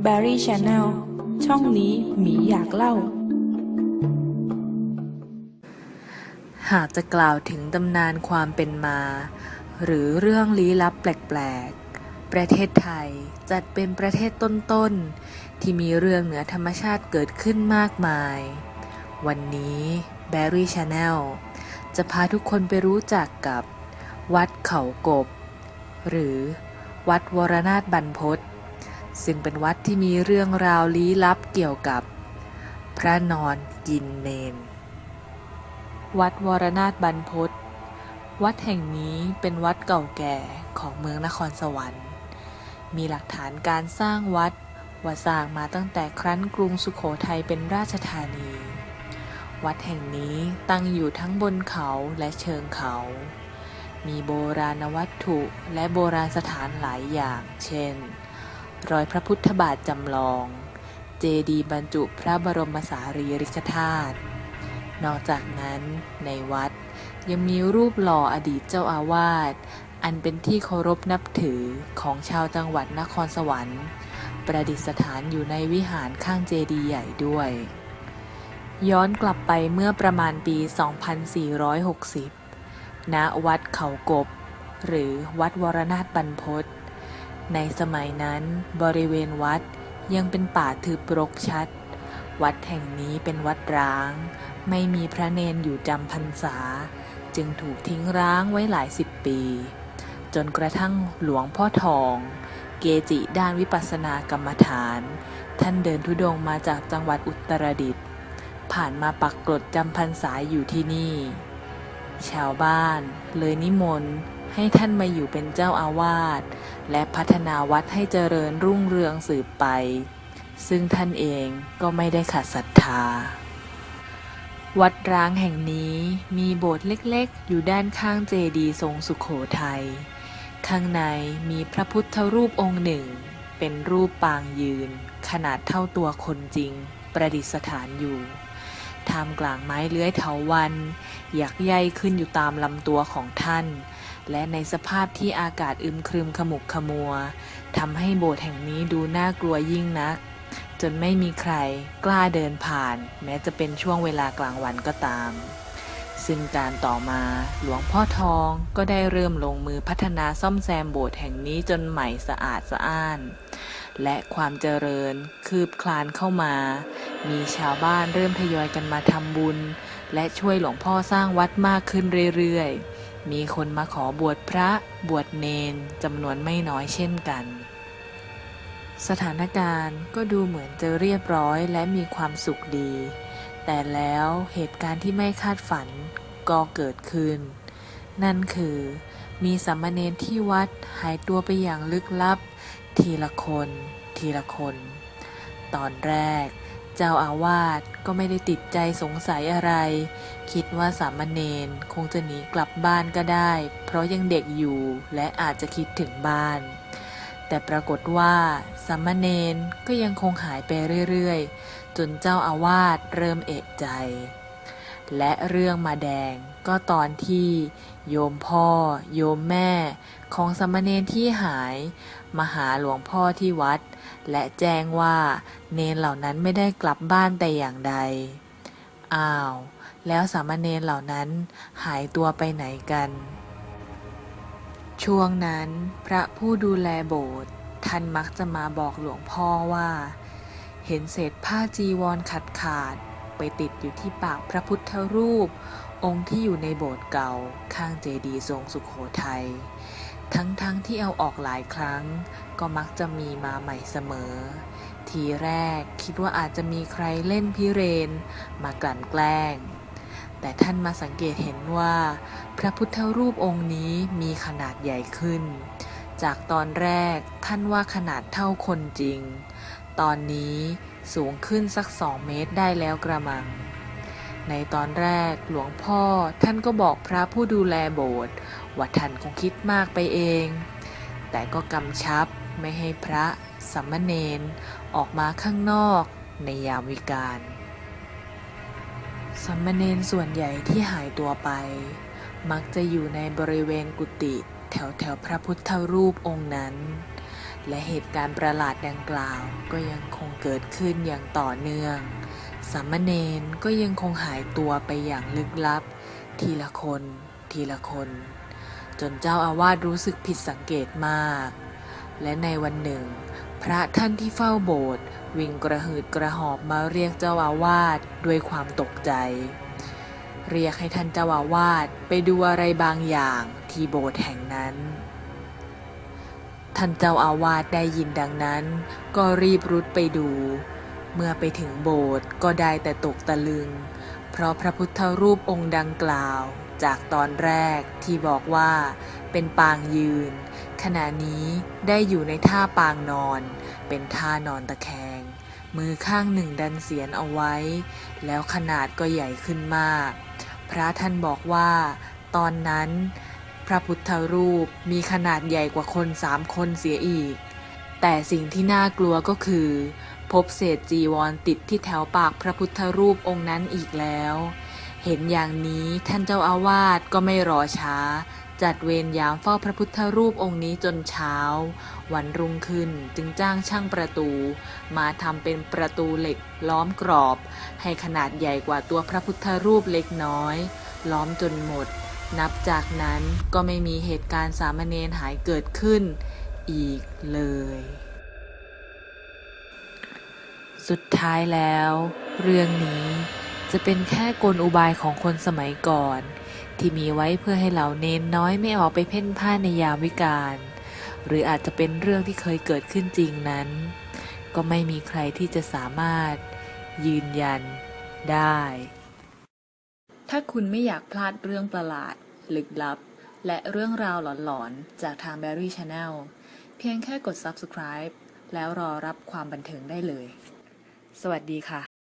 Berry Channel ช่องนี้หมีอยากเล่า หากจะกล่าวถึงตำนานความเป็นมา หรือเรื่องลี้ลับแปลกๆ ประเทศไทยจัดเป็นประเทศต้นๆ ที่มีเรื่องเหนือธรรมชาติเกิดขึ้นมากมาย วันนี้ Berry Channel จะพาทุกคนไปรู้จักกับ วัดเขากบ หรือ วัดวรนาถบรรพต ซึ่งเป็นวัดที่มีเรื่องราวลี้ลับเกี่ยวกับพระนอนกินเนน วัดวรนาถบรรพตวัดแห่งนี้เป็นวัดเก่าแก่ของเมืองนครสวรรค์ มีหลักฐานการสร้างวัดว่าสร้างมาตั้งแต่ครั้นกรุงสุขโขทัยเป็นราชธานี วัดแห่งนี้ตั้งอยู่ทั้งบนเขาและเชิงเขา มีโบราณวัตถุและโบราณสถานหลายอย่าง เช่น รอยพระพุทธบาทจำลอง เจดีย์บรรจุพระบรมสารีริกธาตุ นอกจากนั้นในวัดยังมีรูปหล่ออดีตเจ้าอาวาส อันเป็นที่เคารพนับถือของชาวจังหวัดนครสวรรค์ ประดิษฐานอยู่ในวิหารข้างเจดีย์ใหญ่ด้วย ย้อนกลับไปเมื่อประมาณปี 2460 ณ วัดเขากบ หรือวัดวรนาถบรรพต ในสมัยนั้นบริเวณวัดยังเป็นป่าทึบรกชัด วัดแห่งนี้เป็นวัดร้าง ไม่มีพระเนนอยู่จำพรรษา จึงถูกทิ้งร้างไว้หลายสิบปี จนกระทั่งหลวงพ่อทอง เกจิด้านวิปัสสนากรรมฐาน ท่านเดินทุดงค์มาจากจังหวัดอุตรดิตถ์ผ่านมาปักกรดจำพรรษาอยู่ที่นี่ ชาวบ้านเลยนิมนต์ให้ท่านมาอยู่เป็นเจ้าอาวาส และพัฒนาวัดให้เจริญรุ่งเรืองสืบไป ซึ่งท่านเองก็ไม่ได้ขาดศรัทธา วัดร้างแห่งนี้มีโบสถ์เล็กๆ อยู่ด้านข้างเจดีย์ทรงสุขโขทัย ข้างในมีพระพุทธรูปองค์หนึ่ง เป็นรูปปางยืน ขนาดเท่าตัวคนจริง ประดิษฐานอยู่ท่ามกลางไม้เลื้อยเถาวันหยักใยขึ้นอยู่ตามลำตัวของท่าน และในสภาพที่อากาศอึมครึมขมุกขมัวทำให้โบสถ์แห่งนี้ดูน่ากลัวยิ่งนัก จนไม่มีใครกล้าเดินผ่าน แม้จะเป็นช่วงเวลากลางวันก็ตาม ซึ่งการต่อมาหลวงพ่อทองก็ได้เริ่มลงมือพัฒนาซ่อมแซมโบสถ์แห่งนี้จนใหม่สะอาดสะอ้าน และความเจริญคืบคลานเข้ามา มีชาวบ้านเริ่มทยอยกันมาทำบุญ และช่วยหลวงพ่อสร้างวัดมากขึ้นเรื่อยๆ มีคนมาขอบวชพระบวชเนนจำนวนไม่น้อยเช่นกัน สถานการณ์ก็ดูเหมือนจะเรียบร้อยและมีความสุขดี แต่แล้วเหตุการณ์ที่ไม่คาดฝันก็เกิดขึ้น นั่นคือมีสามเณรที่วัดหายตัวไปอย่างลึกลับ ทีละคน ทีละคน ตอนแรก เจ้าอาวาสก็ไม่ได้ติดใจสงสัยอะไร คิดว่าสามเณรคงจะหนีกลับบ้านก็ได้ เพราะยังเด็กอยู่และอาจจะคิดถึงบ้าน แต่ปรากฏว่าสามเณรก็ยังคงหายไปเรื่อยๆ จนเจ้าอาวาสเริ่มเอะใจ และเรื่องมาแดงก็ตอนที่โยมพ่อ โยมแม่ของสามเณรที่หาย มาหาหลวงพ่อที่วัด และแจ้งว่าเนนเหล่านั้นไม่ได้กลับบ้านแต่อย่างใด อ้าว แล้วสามเณรเหล่านั้นหายตัวไปไหนกัน ช่วงนั้นพระผู้ดูแลโบสถ์ท่านมักจะมาบอกหลวงพ่อว่า เห็นเศษผ้าจีวรขาดขาดๆไปติดอยู่ที่ปากพระพุทธรูป องค์ที่อยู่ในโบสถ์เก่าข้างเจดีย์ทรงสุขโขทัย ทั้งๆทที่เอาออกหลายครั้ง ก็มักจะมีมาใหม่เสมอ ทีแรกคิดว่าอาจจะมีใครเล่นพิเรน มากลั่นแกล้ง แต่ท่านมาสังเกตเห็นว่า พระพุทธรูปองค์นี้มีขนาดใหญ่ขึ้น จากตอนแรกท่านว่าขนาดเท่าคนจริง ตอนนี้สูงขึ้นสักสองเมตรได้แล้วกระมังในตอนแรกหลวงพ่อท่านก็บอกพระผู้ดูแลโบสถ์ ว่าท่านคงคิดมากไปเอง แต่ก็กำชับไม่ให้พระสัมมเนนออกมาข้างนอกในยามวิกาลสัมมเนนส่วนใหญ่ที่หายตัวไป มักจะอยู่ในบริเวณกุฏิแถวแถวพระพุทธรูปองค์นั้น และเหตุการณ์ประหลาดดังกล่าวก็ยังคงเกิดขึ้นอย่างต่อเนื่องสามเณรก็ยังคงหายตัวไปอย่างลึกลับ ทีละคน ทีละคน จนเจ้าอาวาสรู้สึกผิดสังเกตมาก และในวันหนึ่ง พระท่านที่เฝ้าโบสถ์วิ่งกระหืดกระหอบมาเรียกเจ้าอาวาสด้วยความตกใจ เรียกให้ท่านเจ้าอาวาสไปดูอะไรบางอย่างที่โบสถ์แห่งนั้น ท่านเจ้าอาวาสได้ยินดังนั้น ก็รีบรุดไปดู เมื่อไปถึงโบสถ์ก็ได้แต่ตกตะลึง เพราะพระพุทธรูปองค์ดังกล่าว จากตอนแรกที่บอกว่า เป็นปางยืน ขณะนี้ได้อยู่ในท่าปางนอน เป็นท่านอนตะแคง มือข้างหนึ่งดันเสียนเอาไว้ แล้วขนาดก็ใหญ่ขึ้นมาก พระท่านบอกว่า ตอนนั้น พระพุทธรูปมีขนาดใหญ่กว่าคนสามคนเสียอีก แต่สิ่งที่น่ากลัวก็คือ พบเศษจีวรติดที่แถวปากพระพุทธรูปองค์นั้นอีกแล้ว เห็นอย่างนี้ท่านเจ้าอาวาสก็ไม่รอช้า จัดเวรยามเฝ้าพระพุทธรูปองค์นี้จนเช้า วันรุ่งขึ้นจึงจ้างช่างประตู มาทำเป็นประตูเหล็กล้อมกรอบ ให้ขนาดใหญ่กว่าตัวพระพุทธรูปเล็กน้อย ล้อมจนหมด นับจากนั้นก็ไม่มีเหตุการณ์สามเณรหายเกิดขึ้น อีกเลย สุดท้ายแล้ว เรื่องนี้ จะเป็นแค่กลอุบายของคนสมัยก่อน ที่มีไว้เพื่อให้เหล่าเนนน้อยไม่ออกไปเพ่นพ่านในยามวิกาล หรืออาจจะเป็นเรื่องที่เคยเกิดขึ้นจริงนั้น ก็ไม่มีใครที่จะสามารถยืนยันได้ ถ้าคุณไม่อยากพลาดเรื่องประหลาด ลึกลับ และเรื่องราวหลอนๆ จากทาง Berry Channel เพียงแค่กด subscribe แล้วรอรับความบันเทิงได้เลย สวัสดีค่ะ